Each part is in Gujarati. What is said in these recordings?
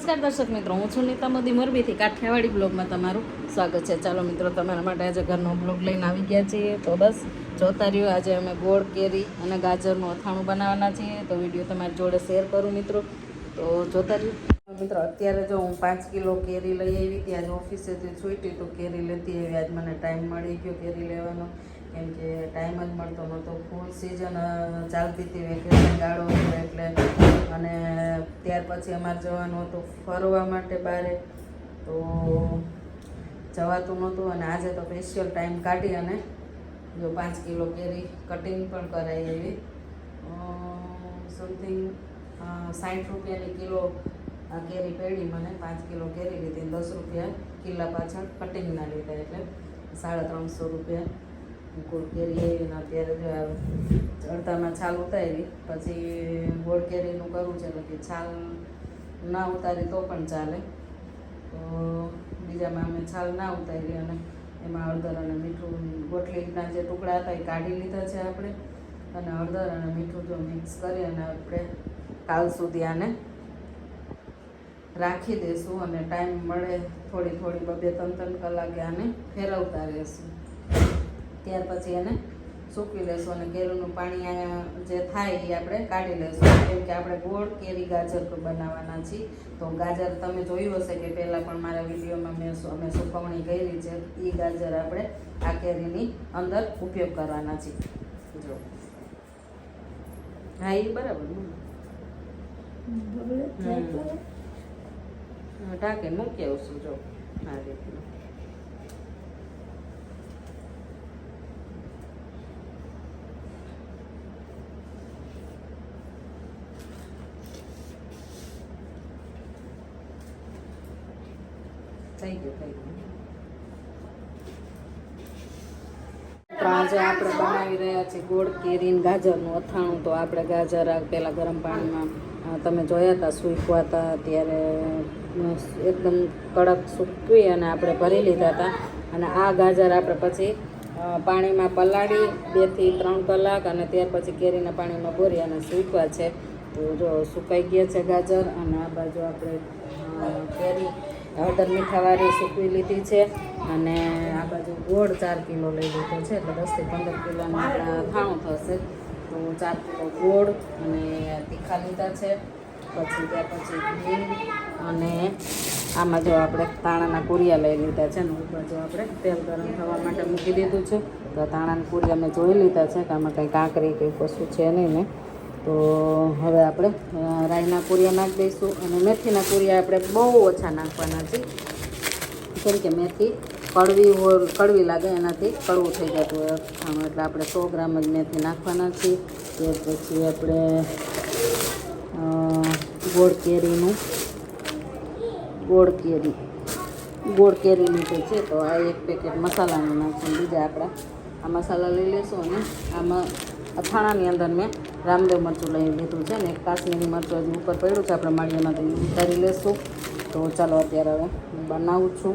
નમસ્કાર દર્શક મિત્રો, હું છું નીતા મોદી. મોરબીથી કાઠિયાવાડી બ્લોગમાં તમારું સ્વાગત છે. ચાલો મિત્રો, તમારા માટે આજે ઘરનો બ્લોગ લઈને આવી ગયા છીએ. તો બસ, જોતા રહ્યો. આજે અમે ગોળ, કેરી અને ગાજરનું અથાણું બનાવવાના છીએ. તો વીડિયો તમારી જોડે શેર કરું મિત્રો. તો જોતા રહ્યો. મિત્રો, અત્યારે જો હું પાંચ કિલો કેરી લઈ આવી, ત્યાં ઓફિસેથી છૂટી, તો કેરી લેતી આવી. આજ મને ટાઈમ મળી ગયો કેરી લેવાનો. કેમ કે ટાઈમ જ મળતો નહોતો. ફૂલ સિઝન ચાલતી હતી વેકેશન ગાળો હતો એટલે. અને ત્યાર પછી અમારે જવાનું હતું ફરવા માટે બારે. તો જવાતું નહોતું અને આજે તો સ્પેશિયલ ટાઈમ કાઢી અને જો પાંચ કિલો કેરી કટિંગ પણ કરાવી એવી. સમથિંગ સાઠ રૂપિયાની કિલો આ કેરી પેડી મને. પાંચ કિલો કેરી લીધી દસ રૂપિયા કિલ્લા પાછળ કટિંગના લીધા એટલે સાડા ત્રણસો રૂપિયા. ગોળ કેરી આવી ને અત્યારે જો અડધામાં છાલ ઉતારી, પછી ગોળ કેરીનું કરવું છે, એટલે કે છાલ ના ઉતારી તો પણ ચાલે. તો બીજામાં અમે છાલ ના ઉતારી અને એમાં હળદર અને મીઠું ગોટલીના જે ટુકડા હતા એ કાઢી લીધા છે આપણે. અને હળદર અને મીઠું જો મિક્સ કરી અને આપણે કાલ સુધી આને રાખી દઈશું અને ટાઈમ મળે થોડી થોડી બબે ત્રણ ત્રણ કલાકે આને ફેરવતા રહેશું. ત્યાર પછી એને સૂકવી લેશું અને કેરીનું પાણી જે થાય એ આપણે કાઢી લેશું કેમ કે આપણે ગોળ કેરી ગાજર બનાવવાના છીએ. તો ગાજર તમે જોયું હશે કે પહેલાં પણ મારા વિડીયોમાં મેં અમે સુકવણી કરી છે. એ ગાજર આપણે આ કેરીની અંદર ઉપયોગ કરવાના છીએ. જો. હા એ બરાબર. ઢાંકે મૂકી આવશું જો. આ રીતનું. થઈ ગયું થઈ ગયું. આજે આપણે બનાવી રહ્યા છીએ ગોળ કેરી ને ગાજરનું અથાણું. તો આપણે ગાજર આ પહેલાં ગરમ પાણીમાં તમે જોયા હતા સૂકવા હતા ત્યારે એકદમ કડક સૂકવી અને આપણે ભરી લીધા હતા અને આ ગાજર આપણે પછી પાણીમાં પલાળી બેથી ત્રણ કલાક અને ત્યાર પછી કેરીના પાણીમાં બોરી અને સૂકવા છે. તો જો સુકાઈ ગયા છે ગાજર અને આ બાજુ આપણે કેરી હળદર મીઠાવાળી સૂકવી લીધી છે અને આ બાજુ ગોળ ચાર કિલો લઈ લીધો છે, એટલે દસથી પંદર કિલોનું ખાણું થશે. તો ચાર કિલો ગોળ અને તીખા લીધા છે. પછી ત્યાર પછી ઘી અને આમાં જો આપણે તાણાના કુરિયા લઈ લીધા છે ને ઉપર જો આપણે તેલ ગરમ થવા માટે મૂકી દીધું છે. તો તાણાના કુરિયા મેં જોઈ લીધા છે કે આમાં કંઈ કાંકરી કંઈ કશું છે નહીં ને. તો હવે આપણે રાઈના કુરિયા નાખી દઈશું અને મેથીના કુરિયા આપણે બહુ ઓછા નાખવાના છે. કેમ કે મેથી કડવી હોય, કડવી લાગે, એનાથી કડવું થઈ જતું હોય. અથાણું એટલે આપણે સો ગ્રામ જ મેથી નાખવાના છીએ. ત્યાર પછી આપણે ગોળ કેરીનું, ગોળ કેરી ગોળ કેરી લીધું છે તો આ એક પેકેટ મસાલાનું નાખશું. બીજા આપણા આ મસાલા લઈ લેશું અને આમાં અથાણાની અંદર મેં રામદેવ મરચું લઈ લીધું છે ને એક કાશ્મીરી મરચું હજી ઉપર પડ્યું છે, આપણે માળિયામાંથી ઉતારી લેશું. તો ચાલો અત્યારે હવે બનાવું છું.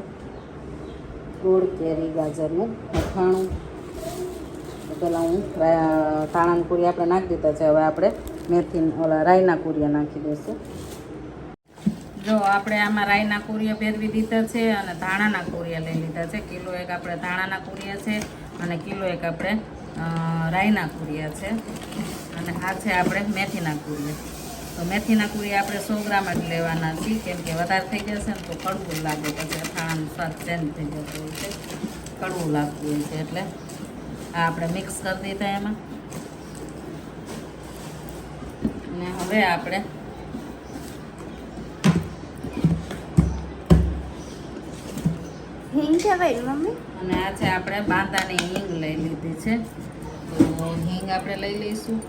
ગોળ, કેરી, ગાજરનું અથાણું પહેલાં હું રા- તાણાના કુરિયા આપણે નાખી દીધા છે, હવે આપણે મેથી ઓલા રાઈના કુરિયા નાખી દઈશું. જો આપણે આમાં રાઈના કુરિયા ફેરવી દીધા છે અને ધાણાના કુરિયા લઈ લીધા છે. કિલો એક આપણે ધાણાના કુરિયા છે અને કિલો એક આપણે રાયના કુરિયા છે. અને આ છે આપણે મેથીના કુરિયા. તો મેથીના કુરિયા આપણે સો ગ્રામ જ લેવાના છીએ કેમ કે વધારે થઈ જશે ને તો કડવું લાગે પછી અથાણાનું સ્વાદ ચેન્જ થઈ જતું હોય છે. કડવું લાગતું હોય છે એટલે આ આપણે મિક્સ કરી દીધા એમાં. અને હવે આપણે હિંગ કહેવાય મમ્મી? અને આ છે આપણે બાંદાની હિંગ લઈ લીધી છે. તો હિંગ આપણે લઈ લઈશું.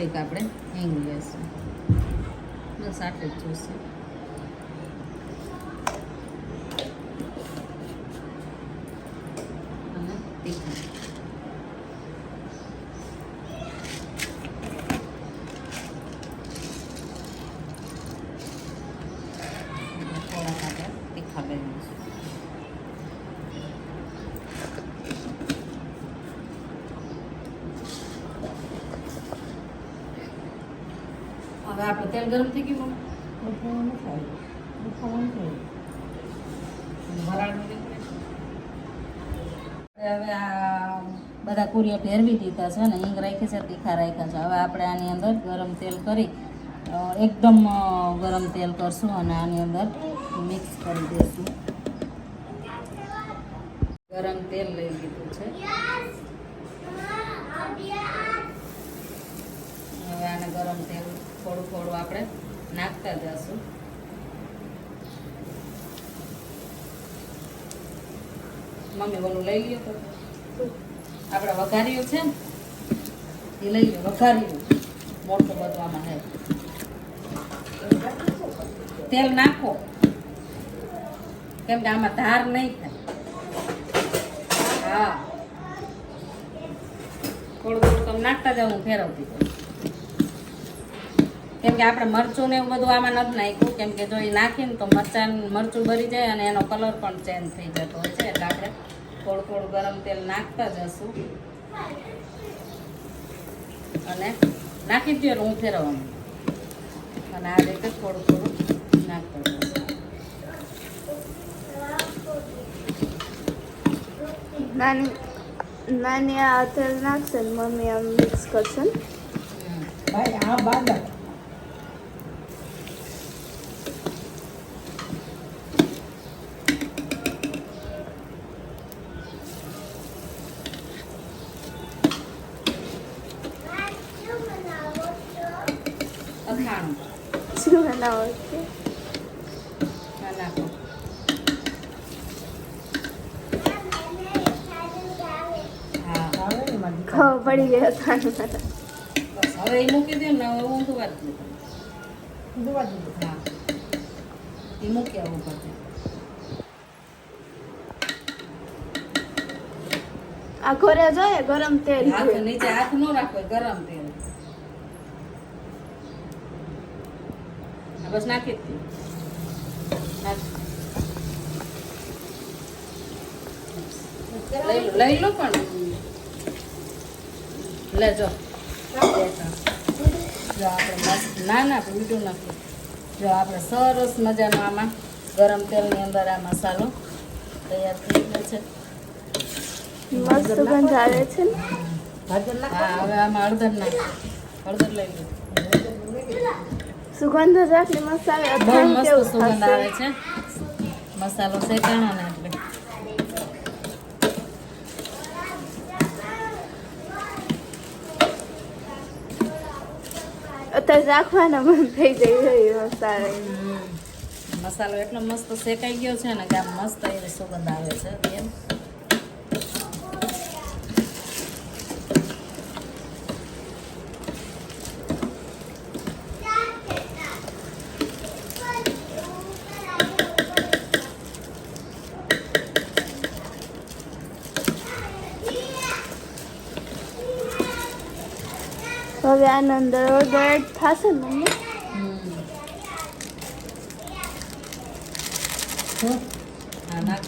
થોડીક આપણે હિંગ લેશું બસ આટલું જ જોઈશે અને તીખું થોડાક આપણે તીખા લઈ લઈશું હવે આપણે તેલ ગરમ થઈ ગયું? છે. હવે આ બધા કુરિયા ભેરવી દીધા છે ને હિંગ રાખી છે તીખા રાખ્યા છે. હવે આપણે આની અંદર ગરમ તેલ કરી એકદમ ગરમ તેલ કરશું અને આની અંદર મિક્સ કરી દઈશું ગરમ તેલ લઈ લીધું છે. હવે આને ગરમ તેલ થોડું થોડું આપણે નાખતા જશું. મમ્મી ઓલું લઈ લ્યો તો. આપણે વઘાર્યું છે ને? એ લઈ લો વઘાર્યું. મોટું બધું આમાં હે. તેલ નાખો. કેમ કે આમાં ધાર નહીં થાય. હા. થોડું થોડું તમે નાખતા જાવ હું ફેરવતી જાઉં. કેમ કે આપણે મરચું ને એવું બધું આમાં નથી નાખ્યું. કેમ કે જો એ નાખીને તો મરચાં મરચું બળી જાય અને એનો કલર પણ ચેન્જ થઈ જતો હોય છે. એટલે આપણે થોડું થોડું ગરમ તેલ નાખતા જશું. અને નાખી દઈએ હું ફેરવવાનું. અને આ રીતે થોડું થોડું નાખતા જશું. નાની નાની આ તેલ નાખશે મમ્મી આમ મિક્સ કરશે. ભાઈ આ બાંધા. છે ને મારી ખબર પડી ગયા બસ હવે એ મૂકી દે ને હવે હું જ દઉં. જોવા દીધું હા એ મૂકી આવું પડશે આ ઘરે જોઈએ ગરમ તેલ હાથ નીચે હાથ ન રાખો, ગરમ તેલ આ બસ નાખી જ લઈ લો પણ. લેજો જો. આપણે ના ના મીઠું નાખી. જો આપણે સરસ મજાનો આમાં ગરમ તેલની અંદર આ મસાલો તૈયાર થઈ ગયો છે. મસ્ત સુગંધ આવે છે ને? હા હવે આમાં હળદર નાખ. હળદર લઈ લો. સુગંધ જ આટલી મસ્ત આવે અથાણું કેવું સુગંધ આવે છે. મસાલો શેકાણો ને એટલે. અત્યારે રાખવાના મન થઈ જાય મસાલા. મસાલો એટલો મસ્ત શેકાઈ ગયો છે ને કે આમ મસ્ત એવી સુગંધ આવે છે બેન. હવે આના અંદર હળદર થશે ને. હા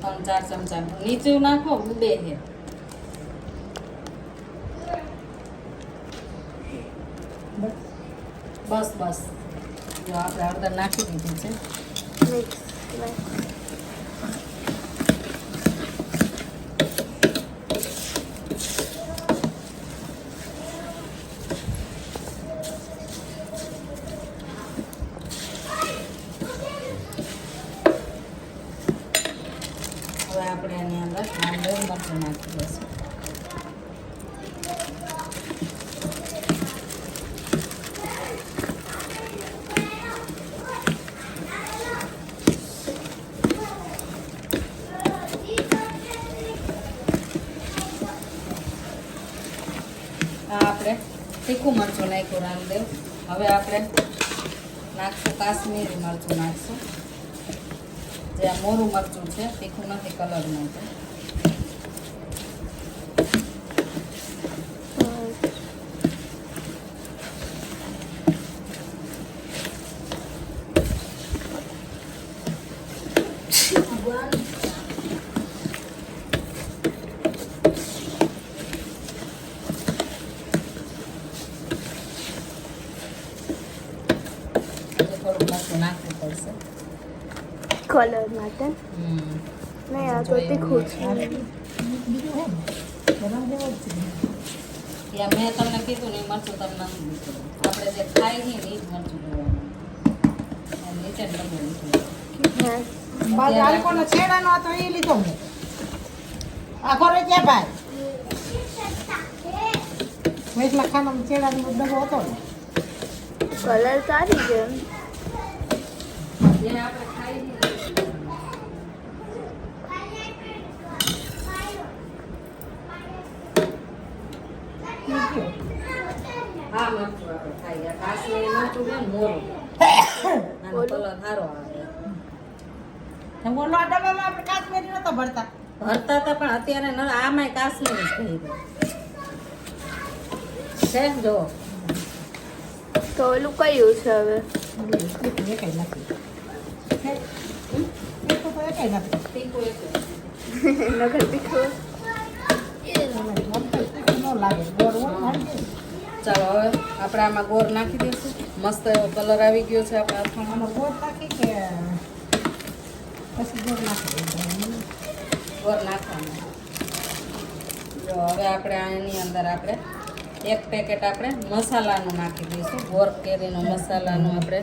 ત્રણ ચાર ચમચા. નીચે નાખો બે છે. બસ બસ. જો આપણે હળદર નાખી દીધી છે મિક્સ હવે આપણે એની અંદર માંડર મરચું નાખી દઈશું આ આપણે તીખું મરચું નાખ્યું રામદેવ હવે આપણે નાખશું કાશ્મીરી મરચું નાખશું. જે આ મોરું મરચું છે તીખું નથી કલરનું છે. હમ નહીં આ તો તીખું છે ને મેં તમને કીધું ને એ મરચું તમને આપણે જે ખાઈ નહીં ને એ જ મરચું નીચે લીધું. છેડાનો હતો એ લીધો મેં. આખો રે ક્યાં ભાઈ? વૈસલા ખાનામાં છેડાનો ડબ્બો હતો ને. કલર સારી છે જે આપણે ખાઈ નહીં હા મરચું આપણે ખાઈએ આ કાશ્મીરી મરચું છે ને મોરું આનો કલર સારો આવે ને ઓલો આ ડબ્બામાં આપણે કાશ્મીરી નતો ભરતા ભરતા હતા પણ અત્યારે આમાંય કાશ્મીરી છે જો તો ઓલું કયું છે હવે? ચાલો હવે આપણે આમાં ગોળ નાખી દઈશું. મસ્ત એવો કલર આવી ગયો છે આપણે અથાણામાં આમાં ગોળ નાખી કે પછી ગોળ નાખી. ગોળ નાખવાનો. જો હવે આપણે આની અંદર આપણે એક પેકેટ આપણે મસાલાનું નાખી દઈશું. ગોર કેરીનો મસાલાનું આપણે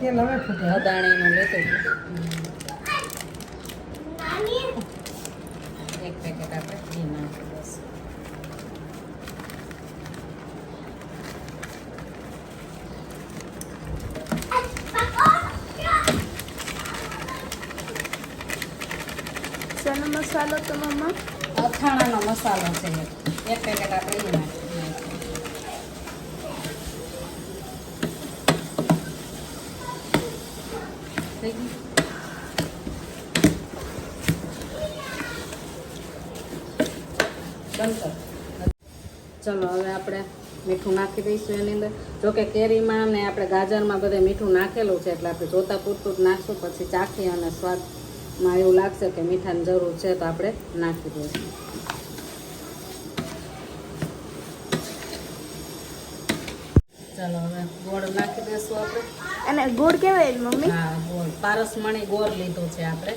અદાણીનું લીધું. એક પેકેટ આપણે ઘી નાખી દઈશું ચનો મસાલો તો મમ્મા અથાણાનો મસાલો છે એક. પેકેટ આપણે. ચલો, હવે આપણે મીઠું નાખી દઈશું એની અંદર જોકે કેરીમાં ને આપણે ગાજરમાં બધે મીઠું નાખેલું છે, એટલે આપણે જોતા પૂરતું જ નાખશું, પછી ચાખી અને સ્વાદમાં એવું લાગશે કે મીઠાની જરૂર છે તો આપણે નાખી દઈશું. ચાલો હવે ગોળ નાખી દઈશું આપણે. અને ગોળ કેવાય મમ્મી? હા ગોળ. પારસમણી ગોળ લીધું છે આપણે.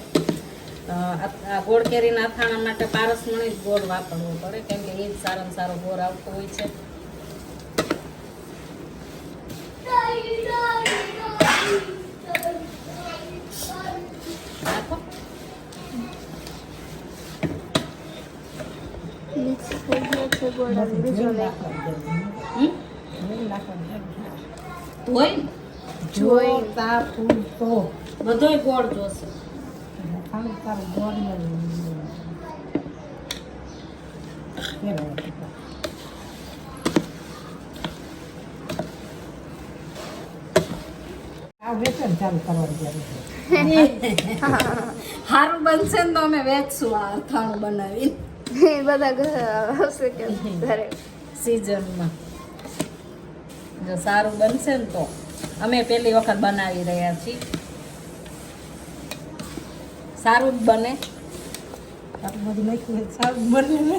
આ ગોળ કેરીના અથાણા માટે પારસમણી જ ગોળ વાપરવો પડે કેમ કે એ જ સારામાં સારો ગોળ આવતો હોય છે. નાખો મિક્સ થઈ ગયો છે ગોળ બીજો કરવાની સારું બનશે ને તો અમે વેચશું આ અથાણું બનાવી એ બધા ઘરે સિઝનમાં જો સારું બનશે ને તો. અમે પહેલી વખત બનાવી રહ્યા છીએ. સારું જ બને. બધું નાખ્યું સારું બને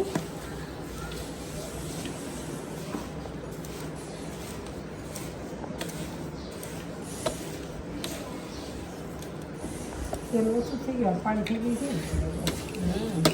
તેલ ઓછું થઈ ગયું, પાણી થઈ ગયું છે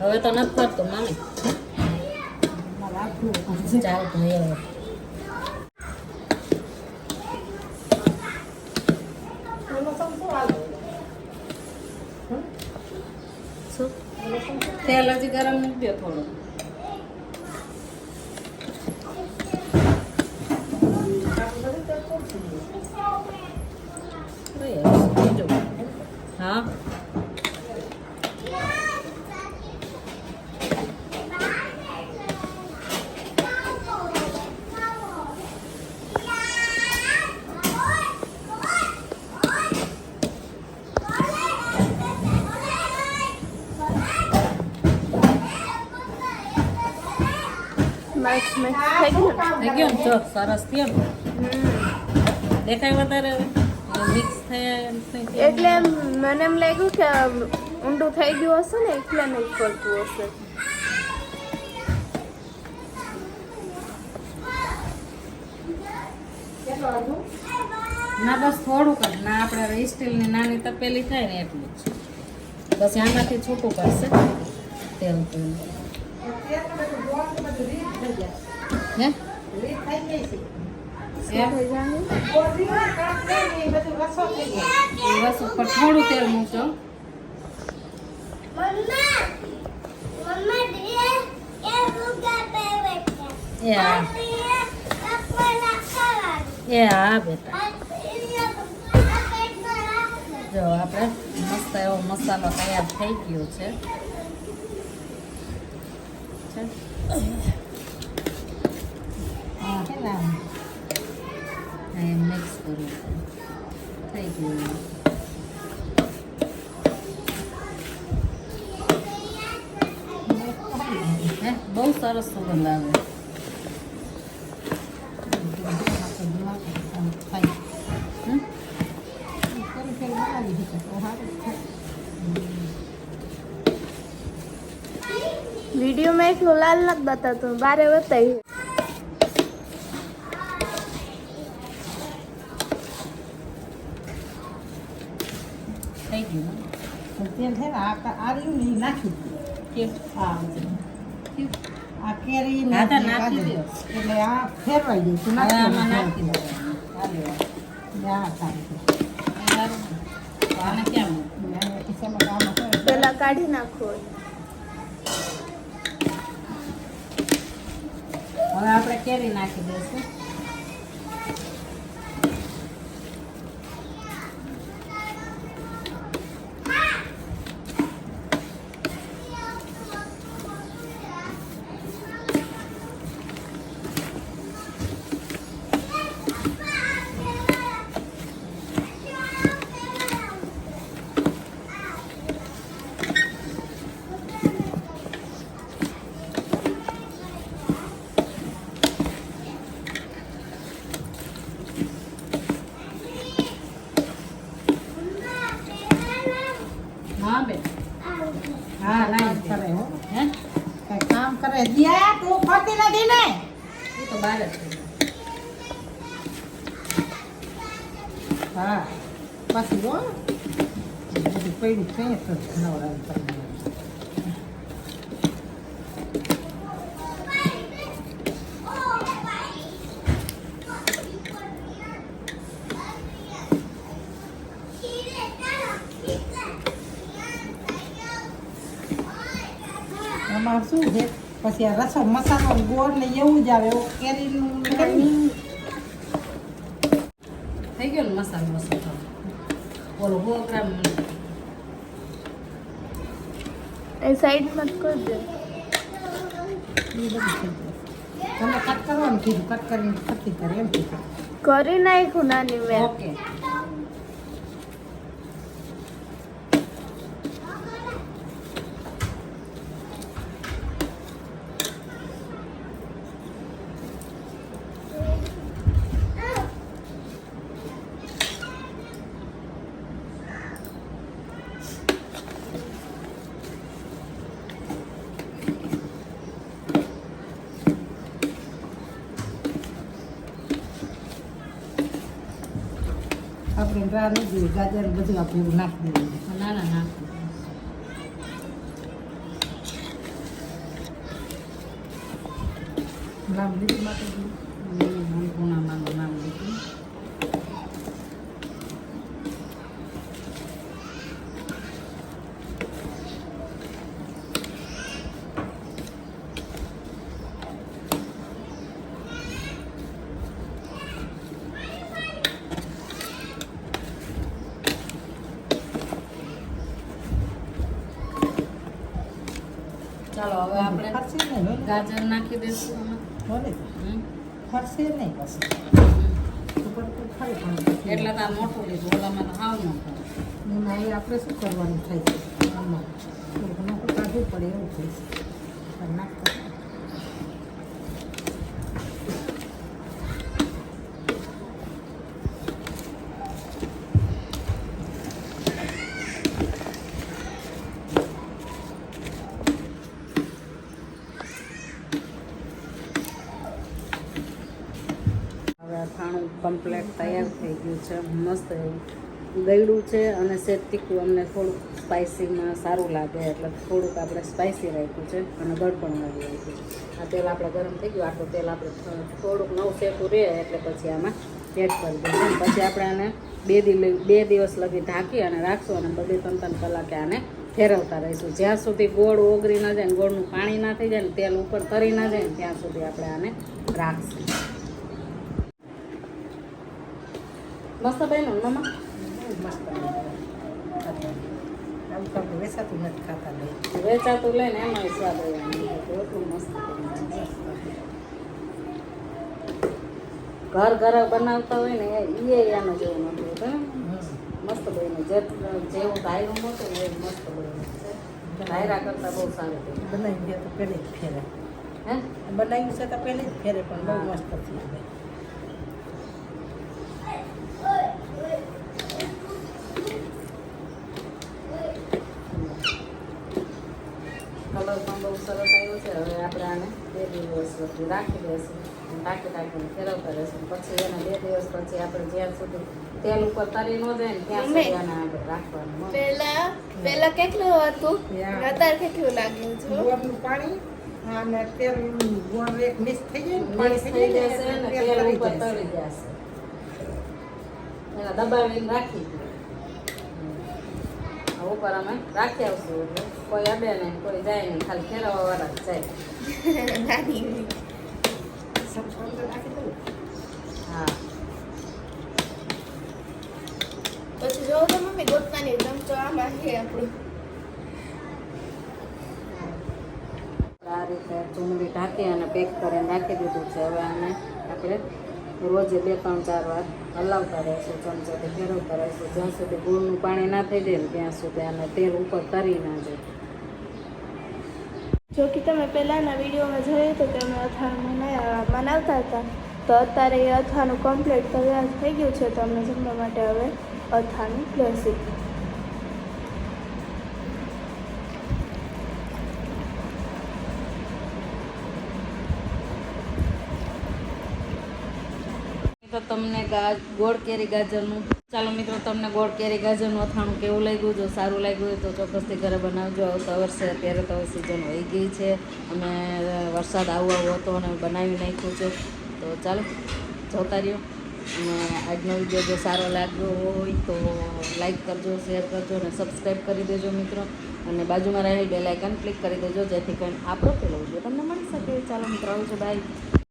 હવે તો નથી કરતો મામી. ચાલ ભાઈ હવે. તેલ હજી ગરમ મૂકી દો થોડું બીજું હા મસ્ત મિક્સ થઈ ગયું ને? થઈ ગયો ને જો સરસ થયો દેખાય વધારે મિક્સ થયા એટલે મને એમ લાગ્યું કે ઊંડું થઈ ગયું હશે ને એટલે નહીં પડતું હશે. ના બસ થોડુંક જ. ના આપણે સ્ટીલની નાની તપેલી થાય ને એટલું જ. બસ આમાંથી છૂટું પડશે. તેલ તેલ. હે? બસ ઉપર થોડું તેલ મૂકજો. એ હા બેટા. જો આપણે મસ્ત એવો મસાલો તૈયાર થઈ ગયો છે? સરસ સુગંધ આવે. વિડીયોમાં એટલું લાલ નથી બતાવતું. બારે બતાવી થઈ ગયું તેલ છે ને આ કા- આ રહ્યું ને ઈ નાખી દીધું. આ આ કેરી નાખી. એટલે આ ફેરવાઈ દઈશું હવે નાખી આમાં નાખી નાખી સારું છે. તો આમાં કરે. પેલા કાઢી નાખો હવે આપણે કેરી નાખી દઈશું હા બેન હા નાઈ કામ દે. કરે હો હે કઈ કામ કરે દિયા તું ફરતી નથી ને એ તો બહાર જ છે. હા પછી હો બધું પડ્યું છે તો નવરાવી કરીને. આમાં શું છે? પછી આ રસો મસાલો ગોળ ને એવું જ આવે એવું કેરીનું કેરી. થઈ ગયો ને મસાલો મસાલો? ઓલો સો ગ્રામ. એ સાઈડમાં થઈ જાય તમે કટ કરવાનું કીધું કટ કરીને ખતી કરે એમ કરી નાખ્યું નાની મેં. ઓકે. આપણે રાહ નહીં જોઈએ ગાજર ને બધું આપણે એવું નાખી દેવું ના ના ના નામ લીધું માટે ચાલો હવે આપણે નહીં? ગાજર નાખી દઈશું ને? હમ. ફરશે નહીં પછી. એટલે તાર મોટું લીધું ઓલામાં તો હાવ મોટું એ આપણે શું કરવાનું થાય? છે આમાં નોખું કાઢવું પડે એવું થાય છે પણ નાખતા કમ્પ્લેટ તૈયાર થઈ ગયું છે, મસ્ત એવું ગળ્યું છે અને સેજ તીખું અમને થોડુંક સ્પાઇસીમાં સારું લાગે, એટલે થોડુંક આપણે સ્પાઇસી રાખ્યું છે અને ગળપણ વાળી રાખ્યું છે. આ તેલ આપણે ગરમ થઈ ગયું, આટલું તેલ આપણે થોડુંક નવું શેકું રહે, એટલે પછી આમાં એડ કરી દઈશું. પછી આપણે આને બે દિવસ બે દિવસ લગી ઢાંકી અને રાખશું અને બધી ત્રણ ત્રણ કલાકે આને ફેરવતા રહીશું. જ્યાં સુધી ગોળ ઓગળી ના જાય ગોળનું પાણી ના થઈ જાય ને તેલ ઉપર તરી ના જાય ને ત્યાં સુધી આપણે આને રાખશું. મસ્ત બન્યું ને મમ્મા મસ્ત વેચાતું નથી ખાતા લઈ વેચાતું લઈને એમાં સ્વાદ એટલું મસ્ત ઘર ઘર બનાવતા હોય ને એ એનો જેવું નથી હોતું મસ્ત બન્યું જે જેવું ધાયરું નહોતું ને એ મસ્ત બહુ છે ધાયરા કરતાં બહુ સારું બનાવી દે તો પહેલે જ ફેરે હે બનાવ્યું છે તો પહેલે જ ફેરે પણ બહુ મસ્ત થઈ છે કલર પણ બહુ સરસ આવ્યો છે હવે આપણે આને બે સુધી રાખી દઈશું. ટાંકી ટાંકીને ફેરવતા રહીશું. પછી એને બે દિવસ પછી આપણે જ્યાં સુધી તેલ ઉપર તરી ન જાય ને ત્યાં સુધી એને આપણે રાખવાનું. હો. પેલા પેલા કેટલું હતું? અત્યારે કેટલું લાગ્યું છે? ગોળનું પાણી અને તેલ ગોળ એક મિક્સ થઈ જાય પાણી થઈ જશે ને તેલ ઉપર જાય જશે. એના દબાવીને રાખી દઈએ. ઉપર અમે રાખી આવશું કોઈ અડે નહીં કોઈ જાય નહીં ખાલી ફેરવવા વાળા જ જાય. હા. પછી જોવો તો મમ્મી ગોતનાની ચમચો આમાં છે આપણું. આ રીતે ચૂંદડી ઢાંકી અને પેક કરીને રાખી દીધું છે. હવે આને આપણે રોજે બે ત્રણ ચાર વાર હલાવતા રહીશું ચમચાથી ફેરવતા રહીશું જ્યાં સુધી ગોળનું પાણી ના થઈ જાય ને ત્યાં સુધી આને તેલ ઉપર તરી ના જાય. જો કે તમે પહેલાંના વિડીયોમાં જોયું તો કે અમે અથાણું મના- હતા. તો અત્યારે એ અથાણું કમ્પ્લીટ તૈયાર થઈ ગયું છે, તો અમે જમવા માટે હવે અથાણું લેશું. ગોળ કેરી ગાજરનું. ચાલો મિત્રો, તમને ગોળ કેરી ગાજરનું અથાણું કેવું લાગ્યું? જો સારું લાગ્યું હોય તો ચોક્કસથી ઘરે બનાવજો. આવતા વર્ષે અત્યારે તો સિઝન હોઈ ગઈ છે. અને વરસાદ આવો આવો હતો અને બનાવી નાખ્યું છે. તો ચાલો, જોતા રહ્યો. અને આજનો વીડિયો જો સારો લાગ્યો હોય તો લાઈક કરજો શેર કરજો અને સબસ્ક્રાઈબ કરી દેજો મિત્રો. અને બાજુમાં રહેલ બેલ આઇકન ક્લિક કરી દેજો, જેથી કરીને આપણો પેલો વીડિયો તમને મળી શકે. ચાલો મિત્રો, આવજો બાય